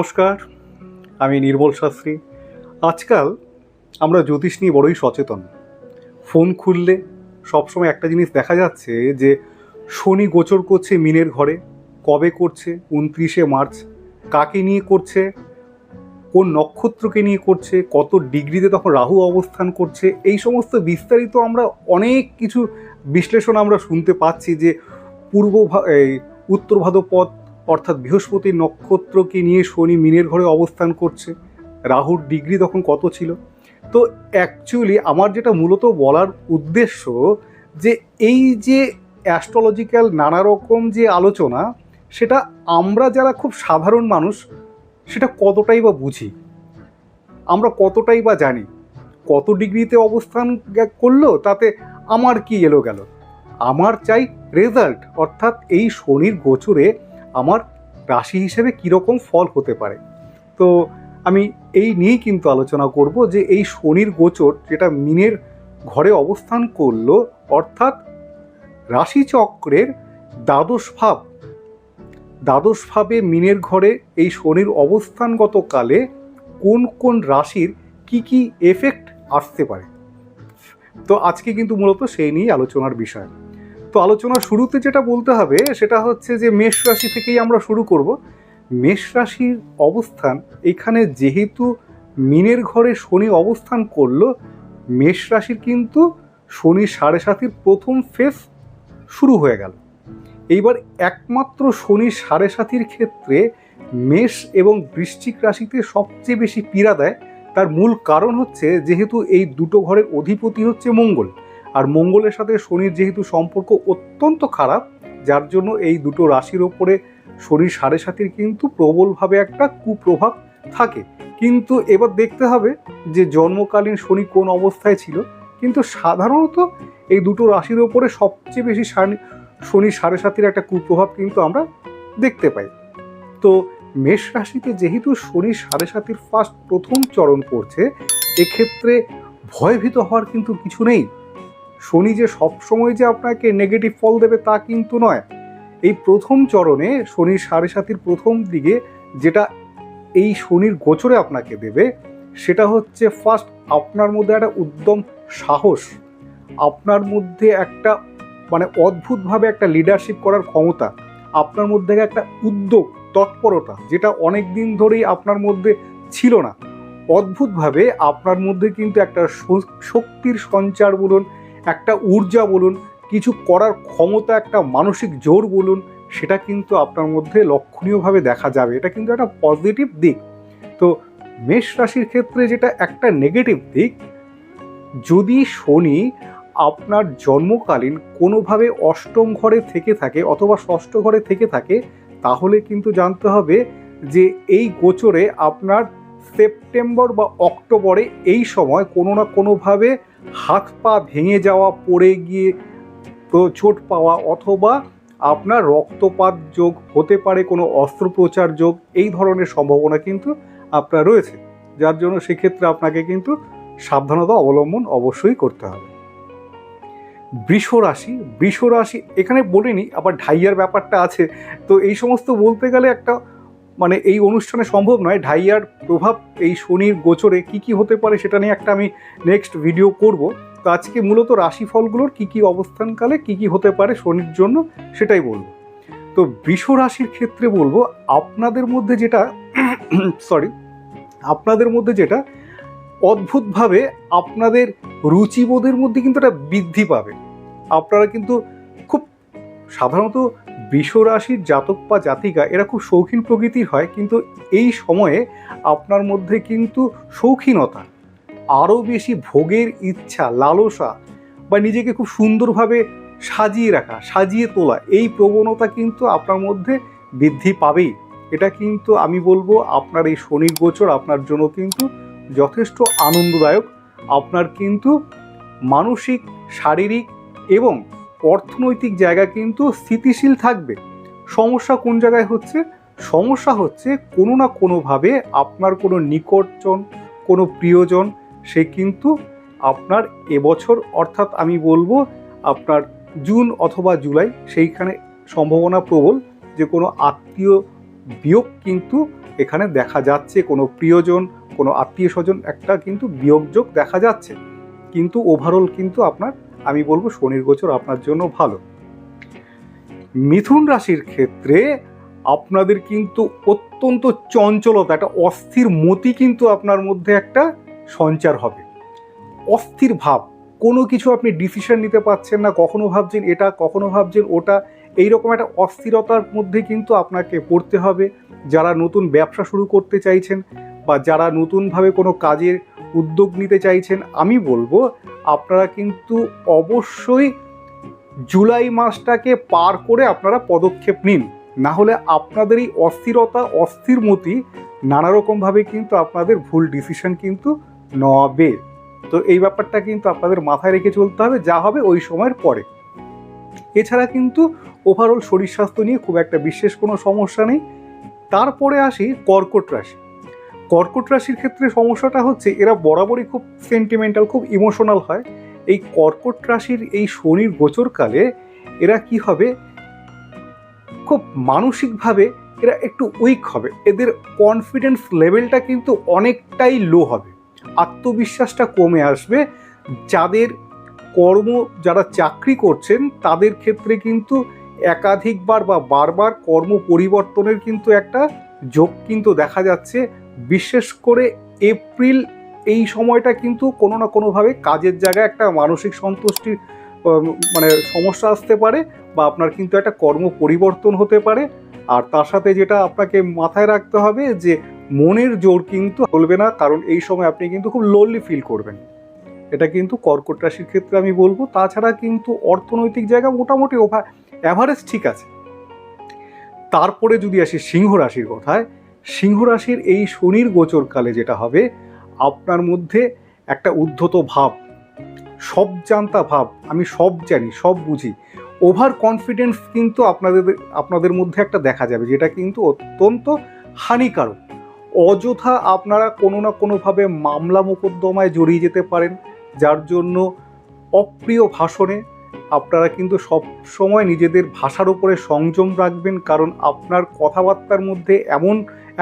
নমস্কার, আমি নির্মল শাস্ত্রী। আজকাল আমরা জ্যোতিষ নিয়ে বড়ই সচেতন। ফোন খুললে সবসময় একটা জিনিস দেখা যাচ্ছে যে, শনি গোচর করছে মিনের ঘরে, কবে করছে, উনত্রিশে মার্চ, কাকে নিয়ে করছে, কোন নক্ষত্রকে নিয়ে করছে, কত ডিগ্রিতে তখন রাহু অবস্থান করছে, এই সমস্ত বিস্তারিত আমরা অনেক কিছু বিশ্লেষণ আমরা শুনতে পাচ্ছি যে পূর্ব উত্তর ভাদ্রপদ অর্থাৎ বৃহস্পতি নক্ষত্রকে নিয়ে শনি মিনের ঘরে অবস্থান করছে। রাহুর ডিগ্রি তখন কত ছিল? তো অ্যাকচুয়ালি আমার যেটা মূলত বলার উদ্দেশ্য যে এই যে অ্যাস্ট্রোলজিক্যাল নানা রকম যে আলোচনা, সেটা আমরা যারা খুব সাধারণ মানুষ, সেটা কতটাই বা বুঝি? আমরা কতটাই বা জানি? কত ডিগ্রিতে অবস্থান করল? তাতে আমার কি এলো গেল? আমার চাই রেজাল্ট অর্থাৎ এই শনির গোচরে আমার রাশি হিসেবে কীরকম ফল হতে পারে। তো আমি এই নিয়েই কিন্তু আলোচনা করব যে এই শনির গোচর যেটা মিনের ঘরে অবস্থান করল, অর্থাৎ রাশিচক্রের দ্বাদশ ভাব। দ্বাদশ ভাবে মিনের ঘরে এই শনির অবস্থানগত কালে কোন কোন রাশির কি কি এফেক্ট আসতে পারে। তো আজকে কিন্তু মূলত সেই নিয়েই আলোচনার বিষয়। তো আলোচনা শুরুতে যেটা বলতে হবে সেটা হচ্ছে যে মেষ রাশি থেকেই আমরা শুরু করব। মেষ রাশির অবস্থান, এখানে যেহেতু মিনের ঘরে শনি অবস্থান করল, মেষ রাশির কিন্তু শনি সাড়ে সাতির প্রথম ফেস শুরু হয়ে গেল। এইবার একমাত্র শনি সাড়ে সাতির ক্ষেত্রে মেষ এবং বৃশ্চিক রাশিতে সবচেয়ে বেশি পীড়া দেয়। তার মূল কারণ হচ্ছে যেহেতু এই দুটো ঘরের অধিপতি হচ্ছে মঙ্গল। আর মঙ্গলের সাথে শনির যেহেতু সম্পর্ক অত্যন্ত খারাপ, যার জন্য এই দুটো রাশির ওপরে শনির সাড়ে সাতির কিন্তু প্রবলভাবে একটা কুপ্রভাব থাকে। কিন্তু এবার দেখতে হবে যে জন্মকালীন শনি কোন অবস্থায় ছিল। কিন্তু সাধারণত এই দুটো রাশির ওপরে সবচেয়ে বেশি শানি- সাড়ে সাতির একটা কুপ্রভাব কিন্তু আমরা দেখতে পাই। তো মেষ রাশিতে যেহেতু শনির সাড়ে সাতির ফার্স্ট প্রথম চরণ পড়ছে, এক্ষেত্রে ভয়ভীত হওয়ার কিন্তু কিছু নেই। শনি যে সবসময় যে আপনাকে নেগেটিভ ফল দেবে তা কিন্তু নয়। এই প্রথম চরণে শনির সাড়ে সাতির প্রথম দিকে যেটা এই শনির গোচরে আপনাকে দেবে, সেটা হচ্ছে ফার্স্ট আপনার মধ্যে একটা উদ্যম সাহস, আপনার মধ্যে একটা মানে অদ্ভুতভাবে একটা লিডারশিপ করার ক্ষমতা, আপনার মধ্যে একটা উদ্যোগ, তৎপরতা, যেটা অনেক দিন ধরেই আপনার মধ্যে ছিল না। অদ্ভুতভাবে আপনার মধ্যে কিন্তু একটা শক্তির সঞ্চার বলুন একটা ঊর্জা বলুন, কিছু করার ক্ষমতা, একটা মানসিক জোর বলুন, সেটা কিন্তু আপনার মধ্যে লক্ষণীয়ভাবে দেখা যাবে। এটা কিন্তু একটা পজিটিভ দিক। তো মেষ রাশির ক্ষেত্রে যেটা একটা নেগেটিভ দিক, যদি শনি আপনার জন্মকালীন কোনোভাবে অষ্টম ঘরে থেকে থাকে অথবা ষষ্ঠ ঘরে থেকে থাকে, তাহলে কিন্তু জানতে হবে যে এই গোচরে আপনার সেপ্টেম্বর বা অক্টোবরে এই সময় কোনো না কোনোভাবে হাত পা ভেঙে যাওয়া, পড়ে গিয়ে চোট পাওয়া অথবা আপনার রক্তপাত যোগ হতে পারে, কোনো অস্ত্রোপচার যোগ, এই ধরনের সম্ভাবনা কিন্তু আপনার রয়েছে। যার জন্য সেক্ষেত্রে আপনাকে কিন্তু সাবধানতা অবলম্বন অবশ্যই করতে হবে। বৃষ রাশি বৃষ রাশি, এখানে বলিনি, আবার ঢাইয়ার ব্যাপারটা আছে। তো এই সমস্ত বলতে গেলে একটা মানে এই অনুষ্ঠানে সম্ভব নয়। ঢাইয়ার প্রভাব এই শনির গোচরে কি কি হতে পারে সেটা নিয়ে একটা আমি নেক্সট ভিডিও করব। তো আজকে মূলত রাশিফলগুলোর কি কি অবস্থানকালে কি কি হতে পারে শনির জন্য সেটাই বলব। তো বৃষ রাশির ক্ষেত্রে বলব, আপনাদের মধ্যে যেটা সরি আপনাদের মধ্যে যেটা অদ্ভুতভাবে আপনাদের রুচিবোধের মধ্যে কিন্তু একটা বৃদ্ধি পাবে। আপনারা কিন্তু খুব সাধারণত রাশির জাতক বা জাতিকা, এরা খুব শৌখিন প্রকৃতির হয়, কিন্তু এই সময়ে আপনার মধ্যে কিন্তু শৌখিনতা, আরও বেশি ভোগের ইচ্ছা, লালসা বা নিজেকে খুব সুন্দরভাবে সাজিয়ে রাখা, সাজিয়ে তোলা, এই প্রবণতা কিন্তু আপনার মধ্যে বৃদ্ধি পাবেই। এটা কিন্তু আমি বলব, আপনার এই শনির গোচর আপনার জন্য কিন্তু যথেষ্ট আনন্দদায়ক। আপনার কিন্তু মানসিক, শারীরিক এবং অর্থনৈতিক জায়গা কিন্তু স্থিতিশীল থাকবে। সমস্যা কোন জায়গায় হচ্ছে? সমস্যা হচ্ছে কোনো না কোনোভাবে আপনার কোনো নিকটজন, কোনো প্রিয়জন, সে কিন্তু আপনার এবছর, অর্থাৎ আমি বলব আপনার জুন অথবা জুলাই, সেইখানে সম্ভাবনা প্রবল, যে কোনো আত্মীয় বিয়োগ কিন্তু এখানে দেখা যাচ্ছে। কোনো প্রিয়জন, কোনো আত্মীয় স্বজন একটা কিন্তু বিয়োগযোগ দেখা যাচ্ছে। কিন্তু ওভারঅল কিন্তু আপনার আমি বলব শনির গোচর আপনার জন্য ভালো। মিথুন রাশির ক্ষেত্রে আপনাদের কিন্তু অত্যন্ত চঞ্চলতা, একটা অস্থির মতি কিন্তু আপনার মধ্যে একটা সঞ্চার হবে। অস্থির ভাব, কোনো কিছু আপনি ডিসিশন নিতে পারছেন না, কখনো ভাবছেন এটা, কখনো ভাবছেন ওটা এই রকম একটা অস্থিরতার মধ্যে কিন্তু আপনাকে পড়তে হবে। যারা নতুন ব্যবসা শুরু করতে চাইছেন বা যারা নতুনভাবে কোনো কাজের উদ্যোগ নিতে চাইছেন, আমি বলব আপনারা কিন্তু অবশ্যই জুলাই মাসটাকে পার করে আপনারা পদক্ষেপ নিন। না হলে আপনাদের এই অস্থিরতা, অস্থির মতি নানা রকমভাবে কিন্তু আপনাদের ভুল ডিসিশন কিন্তু নবে তো এই ব্যাপারটা কিন্তু আপনাদের মাথায় রেখে চলতে হবে, যা হবে ওই সময়ের পরে। এছাড়া কিন্তু ওভারঅল শরীর স্বাস্থ্য নিয়ে খুব একটা বিশেষ কোনো সমস্যা নেই। তারপরে আসি কর্কট রাশি। কর্কট রাশির ক্ষেত্রে সমস্যাটা হচ্ছে এরা বরাবরই খুব সেন্টিমেন্টাল খুব ইমোশনাল হয়। এই কর্কট রাশির এই শনির গোচরকালে এরা কি হবে? খুব মানসিকভাবে এরা একটু উইক হবে। এদের কনফিডেন্স লেভেলটা কিন্তু অনেকটাই লো হবে। আত্মবিশ্বাসটা কমে আসবে। যাদের কর্ম, যারা চাকরি করছেন, তাদের ক্ষেত্রে কিন্তু একাধিকবার বা বারবার কর্ম পরিবর্তনের কিন্তু একটা যোগ কিন্তু দেখা যাচ্ছে। বিশেষ করে এপ্রিল এই সময়টা কিন্তু কোনো না কোনোভাবে কাজের জায়গায় একটা মানসিক সন্তুষ্টির মানে সমস্যা আসতে পারে বা আপনার কিন্তু একটা কর্ম পরিবর্তন হতে পারে। আর তার সাথে যেটা আপনাকে মাথায় রাখতে হবে যে মনের জোর কিন্তু চলবে না, কারণ এই সময় আপনি কিন্তু খুব লোনলি ফিল করবেন। এটা কিন্তু কর্কট রাশির ক্ষেত্রে আমি বলব। তাছাড়া কিন্তু অর্থনৈতিক জায়গা মোটামুটি ওভার অ্যাভারেজ ঠিক আছে। তারপরে যদি আসি সিংহ রাশির কথায় সিংহ রাশির এই শনির গোচরকালে যেটা হবে, আপনার মধ্যে একটা উদ্ধত ভাব, সব জানতা ভাব, আমি সব জানি, সব বুঝি। ওভার কনফিডেন্স কিন্তু আপনাদের আপনাদের মধ্যে একটা দেখা যাবে, যেটা কিন্তু অত্যন্ত হানিকারক। অযথা আপনারা কোনো না কোনোভাবে মামলা মোকদ্দমায় জড়িয়ে যেতে পারেন, যার জন্য অপ্রিয় ভাষণে আপনারা কিন্তু সব সময় নিজেদের ভাষার উপরে সংযম রাখবেন, কারণ আপনার কথাবার্তার মধ্যে এমন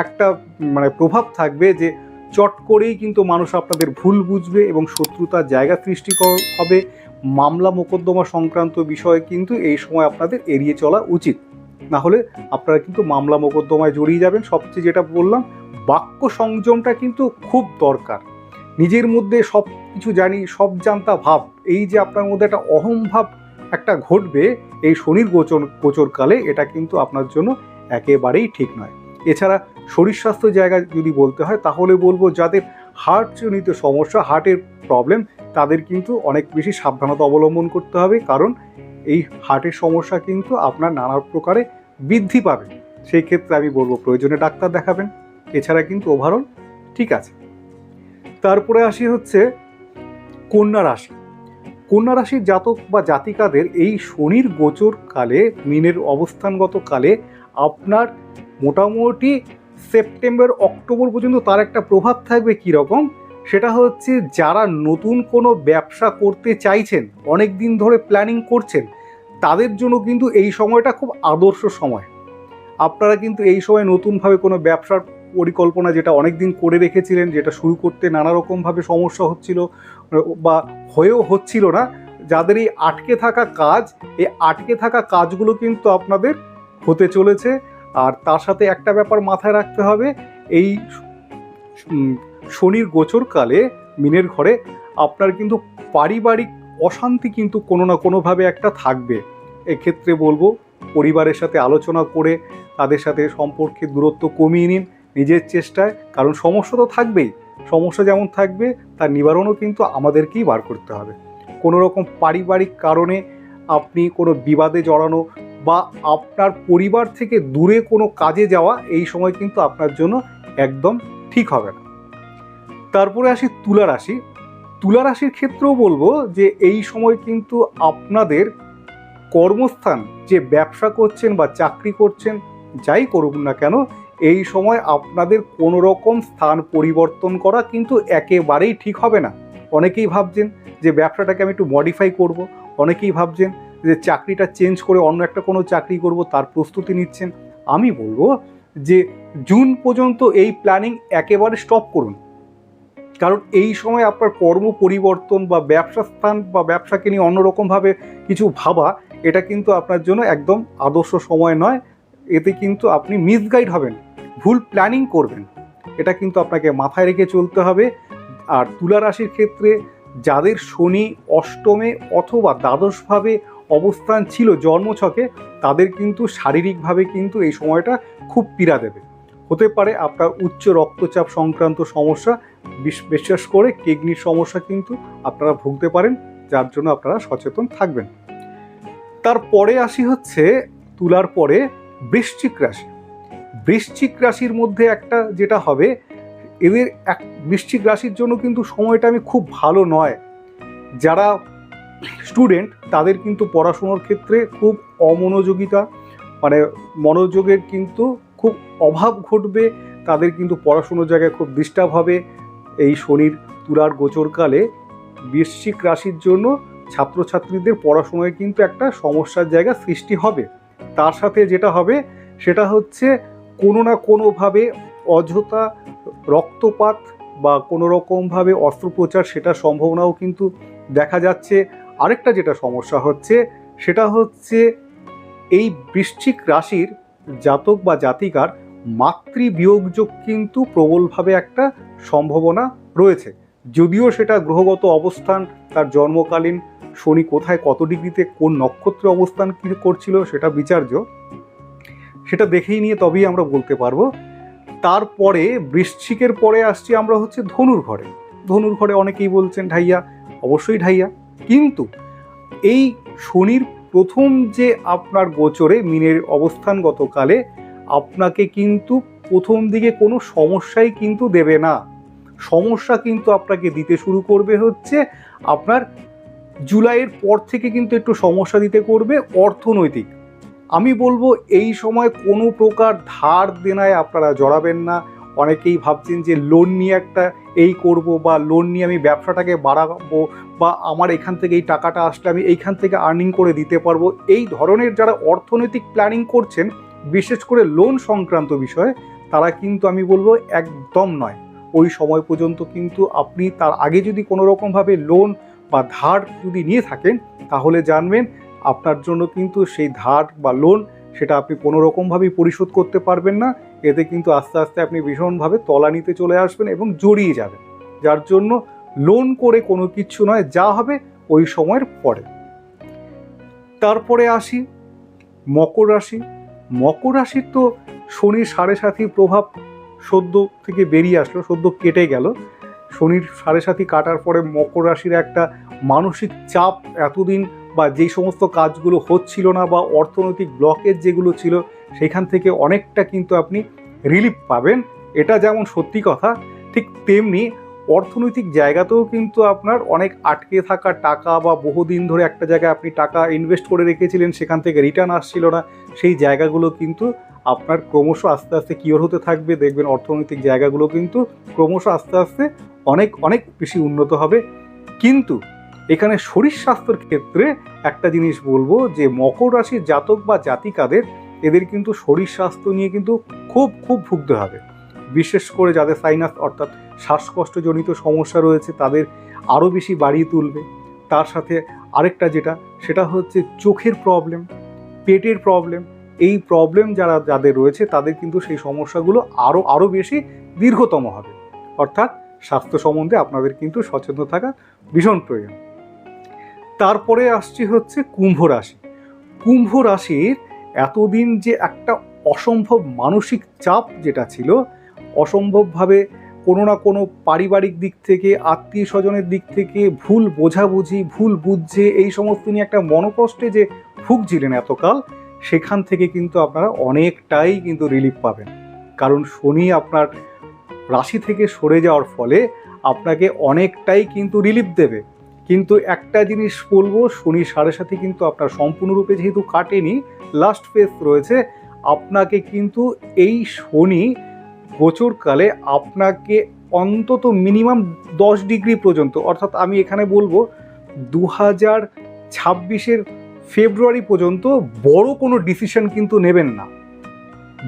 একটা মানে প্রভাব থাকবে যে চট করেই কিন্তু মানুষ আপনাদের ভুল বুঝবে এবং শত্রুতার জায়গা সৃষ্টি হবে। মামলা মোকদ্দমা সংক্রান্ত বিষয়ে কিন্তু এই সময় আপনাদের এড়িয়ে চলা উচিত। না হলে আপনারা কিন্তু মামলা মোকদ্দমায় জড়িয়ে যাবেন। সবচেয়ে যেটা বললাম, বাক্য সংযমটা কিন্তু খুব দরকার। নিজের মধ্যে সব কিছু জানি, সব জানতা ভাব, এই যে আপনার মধ্যে একটা অহম ভাব একটা ঘটবে, এই শনির গোচর গোচরকালে এটা কিন্তু আপনার জন্য একেবারেই ঠিক নয়। এছাড়া শরীর স্বাস্থ্য জায়গা যদি বলতে হয়, তাহলে বলব যাদের হার্টজনিত সমস্যা, হার্টের প্রবলেম, তাদের কিন্তু অনেক বেশি সাবধানতা অবলম্বন করতে হবে। কারণ এই হার্টের সমস্যা কিন্তু আপনার নানা প্রকারে বৃদ্ধি পাবে। সেই ক্ষেত্রে আমি বলব প্রয়োজনে ডাক্তার দেখাবেন। এছাড়া কিন্তু ওভারঅল ঠিক আছে। তারপরে আসি হচ্ছে কন্যা রাশি। কন্যা রাশির জাতক বা জাতিকাদের এই শনির গোচর কালে, মিনের অবস্থানগত কালে আপনার মোটামুটি সেপ্টেম্বর, অক্টোবর পর্যন্ত তার একটা প্রভাব থাকবে কী রকম সেটা হচ্ছে যারা নতুন কোনো ব্যবসা করতে চাইছেন, অনেক দিন ধরে প্ল্যানিং করছেন, তাদের জন্য কিন্তু এই সময়টা খুব আদর্শ সময়। আপনারা কিন্তু এই সময় নতুনভাবে কোনো ব্যবসার পরিকল্পনা যেটা অনেক দিন করে রেখেছিলেন, যেটা শুরু করতে নানা রকমভাবে সমস্যা হচ্ছিল, বা হয়েও হচ্ছিল না, যাদের এই আটকে থাকা কাজ, এই আটকে থাকা কাজগুলো কিন্তু আপনাদের হতে চলেছে। আর তার সাথে একটা ব্যাপার মাথায় রাখতে হবে, এই শনির গোচরকালে মিনের ঘরে আপনার কিন্তু পারিবারিক অশান্তি কিন্তু কোনো না কোনোভাবে একটা থাকবে। এক্ষেত্রে বলব, পরিবারের সাথে আলোচনা করে তাদের সাথে সম্পর্কের দূরত্ব কমিয়ে নিন নিজের চেষ্টায়, কারণ সমস্যা তো থাকবেই। সমস্যা যেমন থাকবে, তার নিবারণও কিন্তু আমাদেরকেই বার করতে হবে। কোনো রকম পারিবারিক কারণে আপনি কোনো বিবাদে জড়ানো বা আপনার পরিবার থেকে দূরে কোনো কাজে যাওয়া এই সময় কিন্তু আপনার জন্য একদম ঠিক হবে না। তারপরে আসি তুলা রাশি। তুলা রাশির ক্ষেত্রেও বলব যে এই সময় কিন্তু আপনাদের কর্মস্থান, যে ব্যবসা করছেন বা চাকরি করছেন, যাই করুন না কেন, এই সময় আপনাদের কোনো রকম স্থান পরিবর্তন করা কিন্তু একেবারেই ঠিক হবে না। অনেকেই ভাবছেন যে ব্যবসাটাকে আমি একটু মডিফাই করব। অনেকেই ভাবছেন যে চাকরিটা চেঞ্জ করে অন্য একটা কোনো চাকরি করব, তার প্রস্তুতি নিচ্ছেন। আমি বলব যে জুন পর্যন্ত এই প্ল্যানিং একেবারে স্টপ করুন। কারণ এই সময় আপনার কর্ম পরিবর্তন বা ব্যবসা স্থান বা ব্যবসাকে নিয়ে অন্যরকমভাবে কিছু ভাবা, এটা কিন্তু আপনার জন্য একদম আদর্শ সময় নয়। এতে কিন্তু আপনি মিসগাইড হবেন, ভুল প্ল্যানিং করবেন। এটা কিন্তু আপনাকে মাথায় রেখে চলতে হবে। আর তুলা রাশির ক্ষেত্রে যাদের শনি অষ্টমে অথবা দ্বাদশভাবে অবস্থান ছিল জন্মছকে, তাদের কিন্তু শারীরিকভাবে কিন্তু এই সময়টা খুব পীড়া দেবে। হতে পারে আপনার উচ্চ রক্তচাপ সংক্রান্ত সমস্যা, বিশ- বিশেষ করে কিডনির সমস্যা কিন্তু আপনারা ভুগতে পারেন, যার জন্য আপনারা সচেতন থাকবেন। তারপরে আসি হচ্ছে, তুলার পরে বৃশ্চিক রাশি। বৃশ্চিক রাশির মধ্যে একটা যেটা হবে, এদের এক বৃশ্চিক রাশির জন্য কিন্তু সময়টা আমি খুব ভালো নয়। যারা স্টুডেন্ট, তাদের কিন্তু পড়াশুনোর ক্ষেত্রে খুব অমনোযোগিতা মানে মনোযোগের কিন্তু খুব অভাব ঘটবে, তাদের কিন্তু পড়াশুনোর জায়গায় খুব ডিস্টার্ব হবে। এই শনির তুলার গোচরকালে বৃশ্চিক রাশির জন্য ছাত্রছাত্রীদের পড়াশোনায় কিন্তু একটা সমস্যার জায়গা সৃষ্টি হবে। তার সাথে যেটা হবে, সেটা হচ্ছে কোনো না কোনোভাবে অযথা রক্তপাত বা কোনো রকমভাবে অস্ত্রোপচার, সেটার সম্ভাবনাও কিন্তু দেখা যাচ্ছে। আরেকটা যেটা সমস্যা হচ্ছে, সেটা হচ্ছে এই বৃশ্চিক রাশির জাতক বা জাতিকার মাতৃবিয়োগযোগ কিন্তু প্রবলভাবে একটা সম্ভাবনা রয়েছে। যদিও সেটা গ্রহগত অবস্থান, তার জন্মকালীন শনি কোথায়, কত ডিগ্রিতে, কোন নক্ষত্রে অবস্থান কী করছিল সেটা বিচার্য। সেটা দেখেই নিয়ে তবেই আমরা বলতে পারব। তারপরে বৃশ্চিকের পরে আসছি আমরা হচ্ছে ধনুর ঘরে। ধনুর ঘরে অনেকেই বলছেন, ঢাইয়া, অবশ্যই ঢাইয়া। কিন্তু এই শনির প্রথম যে আপনার গোচরে মিনের অবস্থানগতকালে আপনাকে কিন্তু প্রথম দিকে কোনো সমস্যাই কিন্তু দেবে না। সমস্যা কিন্তু আপনাকে দিতে শুরু করবে হচ্ছে আপনার জুলাইয়ের পর থেকে কিন্তু একটু সমস্যা দিতে করবে অর্থনৈতিক। আমি বলব এই সময় কোনো প্রকার ধার দেনায় আপনারা জড়াবেন না। অনেকেই ভাবছেন যে লোন নিয়ে একটা এই করব বা লোন নিয়ে আমি ব্যবসাটাকে বাড়াবো বা আমার এখান থেকে এই টাকাটা আসলে আমি এইখান থেকে আর্নিং করে দিতে পারব, এই ধরনের যারা অর্থনৈতিক প্ল্যানিং করছেন, বিশেষ করে লোন সংক্রান্ত বিষয়ে, তারা কিন্তু আমি বলব একদম নয়। ওই সময় পর্যন্ত কিন্তু আপনি তার আগে যদি কোনো রকমভাবে লোন বা ধার যদি নিয়ে থাকেন, তাহলে জানবেন আপনার জন্য কিন্তু সেই ধার বা লোন সেটা আপনি কোনো রকমভাবেই পরিশোধ করতে পারবেন না। এতে কিন্তু আস্তে আস্তে আপনি ভীষণভাবে তলানিতে চলে আসবেন এবং জড়িয়ে যাবেন। যার জন্য লোন করে কোনো কিছু নয়, যা হবে ওই সময়ের পরে। তারপরে আসি, মকর রাশি। মকর রাশির তো শনির সাড়ে সাথী প্রভাব সদ্য থেকে বেরিয়ে আসলো, সদ্য কেটে গেল। শনির সাড়ে সাথী কাটার পরে মকর রাশির একটা মানসিক চাপ এতদিন বা যেই সমস্ত কাজগুলো হচ্ছিল না বা অর্থনৈতিক ব্লকেজ যেগুলো ছিল, সেখান থেকে অনেকটা কিন্তু আপনি রিলিফ পাবেন। এটা যেমন সত্যি কথা, ঠিক তেমনি অর্থনৈতিক জায়গাতেও কিন্তু আপনার অনেক আটকে থাকা টাকা বা বহুদিন ধরে একটা জায়গায় আপনি টাকা ইনভেস্ট করে রেখেছিলেন, সেখান থেকে রিটার্ন আসছিল না। সেই জায়গাগুলো কিন্তু আপনার ক্রমশ আস্তে আস্তে কিওর হতে থাকবে। দেখবেন অর্থনৈতিক জায়গাগুলো কিন্তু ক্রমশ আস্তে আস্তে অনেক অনেক বেশি উন্নত হবে। কিন্তু এখানে শরীর স্বাস্থ্যের ক্ষেত্রে একটা জিনিস বলব যে, মকর রাশির জাতক বা জাতিকাদের, এদের কিন্তু শরীর স্বাস্থ্য নিয়ে কিন্তু খুব খুব ভুগতে হবে। বিশেষ করে যাদের সাইনাস অর্থাৎ শ্বাসকষ্টজনিত সমস্যা রয়েছে, তাদের আরও বেশি বাড়িয়ে তুলবে। তার সাথে আরেকটা যেটা, সেটা হচ্ছে চোখের প্রবলেম পেটের প্রবলেম এই প্রবলেম যারা, যাদের রয়েছে, তাদের কিন্তু সেই সমস্যাগুলো আরও আরও বেশি দীর্ঘতম হবে। অর্থাৎ স্বাস্থ্য সম্বন্ধে আপনাদের কিন্তু সচেতন থাকা ভীষণ প্রয়োজন। তারপরে আসছি হচ্ছে কুম্ভ রাশি। কুম্ভ রাশির এতদিন যে একটা অসম্ভব মানসিক চাপ যেটা ছিল, অসম্ভবভাবে কোনো না কোনো পারিবারিক দিক থেকে আত্মীয় স্বজনের দিক থেকে ভুল বোঝাবুঝি, ভুল বুঝছে এই সমস্ত নিয়ে একটা মনোকষ্টে যে ভুগছিলেন এতকাল, সেখান থেকে কিন্তু আপনারা অনেকটাই কিন্তু রিলিফ পাবেন। কারণ শনি আপনার রাশি থেকে সরে যাওয়ার ফলে আপনাকে অনেকটাই কিন্তু রিলিফ দেবে। কিন্তু একটা জিনিস বলব, শনি সাড়ে সাথে কিন্তু আপনার সম্পূর্ণরূপে যেহেতু কাটেনি লাস্ট ফেজ রয়েছে, আপনাকে কিন্তু এই শনি গোচরকালে আপনাকে অন্তত মিনিমাম দশ ডিগ্রি পর্যন্ত, অর্থাৎ আমি এখানে বলব দু হাজার ছাব্বিশের ফেব্রুয়ারি পর্যন্ত বড় কোনো ডিসিশন কিন্তু নেবেন না।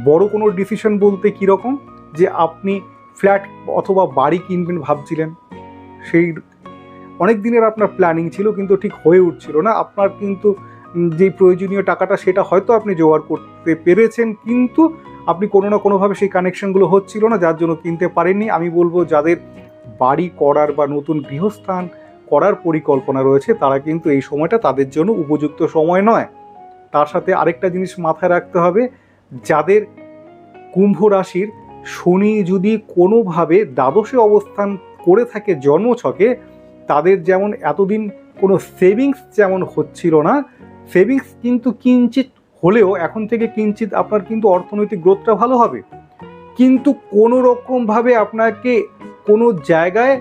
বড় কোনো ডিসিশন বলতে কীরকম যে আপনি ফ্ল্যাট অথবা বাড়ি কিনবেন ভাবছিলেন, সেই অনেক দিনের আপনার প্ল্যানিং ছিল কিন্তু ঠিক হয়ে উঠছিল না। আপনার কিন্তু যেই প্রয়োজনীয় টাকাটা সেটা হয়তো আপনি জোগাড় করতে পেরেছেন কিন্তু আপনি কোনো না কোনোভাবে সেই কানেকশনগুলো হচ্ছিল না, যার জন্য কিনতে পারেননি। আমি বলব, যাদের বাড়ি করার বা নতুন গৃহস্থান করার পরিকল্পনা রয়েছে, তারা কিন্তু এই সময়টা তাদের জন্য উপযুক্ত সময় নয়। তার সাথে আরেকটা জিনিস মাথায় রাখতে হবে, যাদের কুম্ভ রাশির শনি যদি কোনোভাবে দ্বাদশে অবস্থান করে থাকে জন্মছকে তাদের যেমন এতদিন কোনো সেভিংস যেমন হচ্ছিল না সেভিংস কিন্তু কিঞ্চিত হলেও এখন থেকে কিঞ্চিত আপনার কিন্তু অর্থনৈতিক গ্রোথটা ভালো হবে। কিন্তু কোনো রকমভাবে আপনাকে কোনো জায়গায়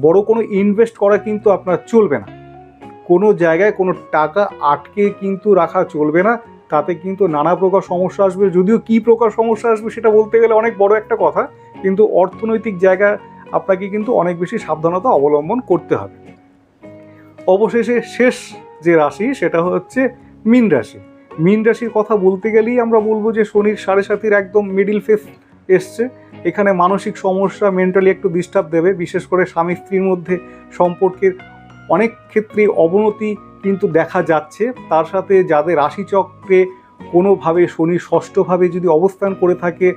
বড় কোনো ইনভেস্ট করা কিন্তু আপনার চলবে না। কোনো জায়গায় কোনো টাকা আটকে কিন্তু রাখা চলবে না। তাতে কিন্তু নানা প্রকার সমস্যা আসবে। যদিও কী প্রকার সমস্যা আসবে সেটা বলতে গেলে অনেক বড় একটা কথা। কিন্তু অর্থনৈতিক জায়গা আপনাকে কিন্তু অনেক বেশি সাবধানতা অবলম্বন করতে হবে। অবশেষে শেষ যে রাশি সেটা হচ্ছে মীন রাশি। মীন রাশির কথা বলতে গেলেই আমরা বলব যে শনির সাড়ে সাতির একদম মিডিল ফেস এসছে। এখানে মানসিক সমস্যা মেন্টালি একটু ডিস্টার্ব দেবে। বিশেষ করে স্বামী স্ত্রীর মধ্যে সম্পর্কের অনেক ক্ষেত্রে অবনতি কিন্তু দেখা যাচ্ছে। তার সাথে যাদের রাশিচক্রে কোনোভাবে শনি ষষ্ঠভাবে যদি অবস্থান করে থাকে,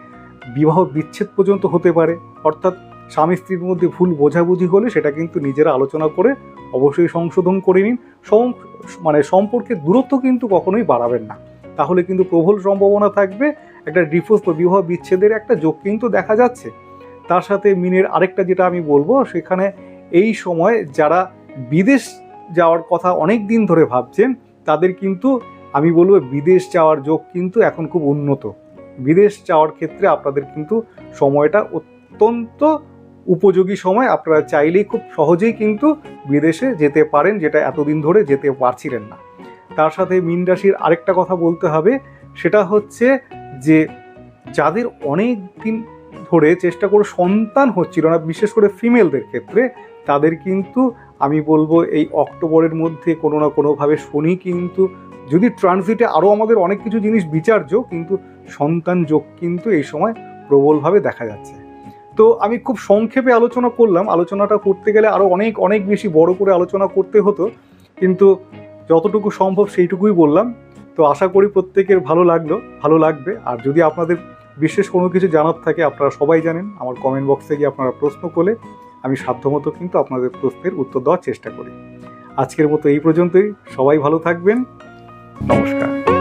বিবাহ বিচ্ছেদ পর্যন্ত হতে পারে। অর্থাৎ স্বামী স্ত্রীর মধ্যে ভুল বোঝাবুঝি হলে সেটা কিন্তু নিজেরা আলোচনা করে অবশ্যই সংশোধন করে নিন। মানে সম্পর্কের দূরত্ব কিন্তু কখনোই বাড়াবেন না। তাহলে কিন্তু প্রবল সম্ভাবনা থাকবে। একটা ডিফোর্স বা বিবাহ বিচ্ছেদের একটা যোগ কিন্তু দেখা যাচ্ছে। তার সাথে মিনের আরেকটা যেটা আমি বলব, সেখানে এই সময় যারা বিদেশ যাওয়ার কথা অনেক দিন ধরে ভাবছেন, তাদের কিন্তু আমি বলব বিদেশ যাওয়ার যোগ কিন্তু এখন খুব উন্নত। বিদেশ যাওয়ার ক্ষেত্রে আপনাদের কিন্তু সময়টা অত্যন্ত উপযোগী সময় আপনারা চাইলেই খুব সহজেই কিন্তু বিদেশে যেতে পারেন, যেটা এতদিন ধরে যেতে পারছিলেন না। তার সাথে মীন রাশির আরেকটা কথা বলতে হবে, সেটা হচ্ছে যে যাদের অনেক দিন ধরে চেষ্টা করে সন্তান হচ্ছিল না, বিশেষ করে ফিমেলদের ক্ষেত্রে, তাদের কিন্তু আমি বলব এই অক্টোবরের মধ্যে কোনো না কোনোভাবে শনি কিন্তু, যদি ট্রানজিটে আরও আমাদের অনেক কিছু জিনিস বিচার্য, কিন্তু সন্তান যোগ কিন্তু এই সময় প্রবলভাবে দেখা যাচ্ছে। তো আমি খুব সংক্ষেপে আলোচনা করলাম। আলোচনাটা করতে গেলে আরও অনেক অনেক বেশি বড় করে আলোচনা করতে হতো। কিন্তু যতটুকু সম্ভব সেইটুকুই বললাম। তো আশা করি প্রত্যেকের ভালো লাগল, ভালো লাগবে। আর যদি আপনাদের বিশেষ কোনো কিছু জানার থাকে, আপনারা সবাই জানেন। আমার কমেন্ট বক্সে গিয়ে আপনারা প্রশ্ন করলে আমি সাধ্যমতো কিন্তু আপনাদের প্রশ্নের উত্তর দেওয়ার চেষ্টা করি। আজকের মতো এই পর্যন্তই। সবাই ভালো থাকবেন। নমস্কার।